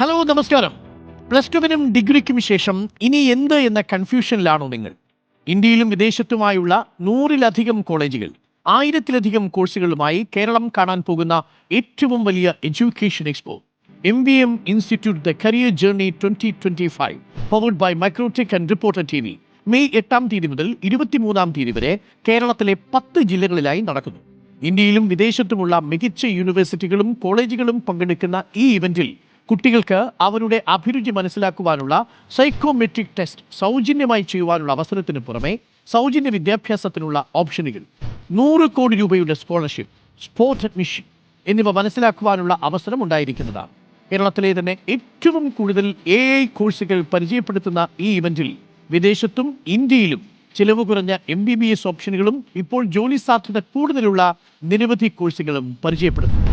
Hello നമസ്കാരം. Plus ടുവിനും ഡിഗ്രിക്കും ശേഷം ഇനി എന്ത് എന്ന കൺഫ്യൂഷനിലാണോ നിങ്ങൾ. ഇന്ത്യയിലും വിദേശത്തുമായുള്ള നൂറിലധികം കോളേജുകൾ ആയിരത്തിലധികം കോഴ്സുകളുമായി കേരളം കാണാൻ പോകുന്ന ഏറ്റവും വലിയ education expo M B M institute the career journey twenty twenty five powered by Microtek and reporter T V May എട്ടാം തീയതി മുതൽ ഇരുപത്തിമൂന്നാം തീയതി വരെ കേരളത്തിലെ പത്ത് ജില്ലകളിലായി നടക്കുന്നു. ഇന്ത്യയിലും വിദേശത്തുമുള്ള മികച്ച യൂണിവേഴ്സിറ്റികളും കോളേജുകളും പങ്കെടുക്കുന്ന ഈ ഇവന്റിൽ കുട്ടികൾക്ക് അവരുടെ അഭിരുചി മനസ്സിലാക്കുവാനുള്ള സൈക്കോമെട്രിക് ടെസ്റ്റ് സൗജന്യമായി ചെയ്യുവാനുള്ള അവസരത്തിന് പുറമെ സൗജന്യ വിദ്യാഭ്യാസത്തിനുള്ള ഓപ്ഷനുകൾ. നൂറ് കോടി രൂപയുടെ സ്കോളർഷിപ്പ് സ്പോർട്സ് അഡ്മിഷൻ എന്നിവ മനസ്സിലാക്കുവാനുള്ള അവസരം ഉണ്ടായിരിക്കുന്നതാണ്. കേരളത്തിലെ തന്നെ ഏറ്റവും കൂടുതൽ എ ഐ കോഴ്സുകൾ പരിചയപ്പെടുത്തുന്ന ഈ ഇവന്റിൽ വിദേശത്തും ഇന്ത്യയിലും ചിലവ് കുറഞ്ഞ എം ബി ബി എസ് ഓപ്ഷനുകളും ഇപ്പോൾ ജോലി സാധ്യത കൂടുതലുള്ള നിരവധി കോഴ്സുകളും പരിചയപ്പെടുത്തുന്നു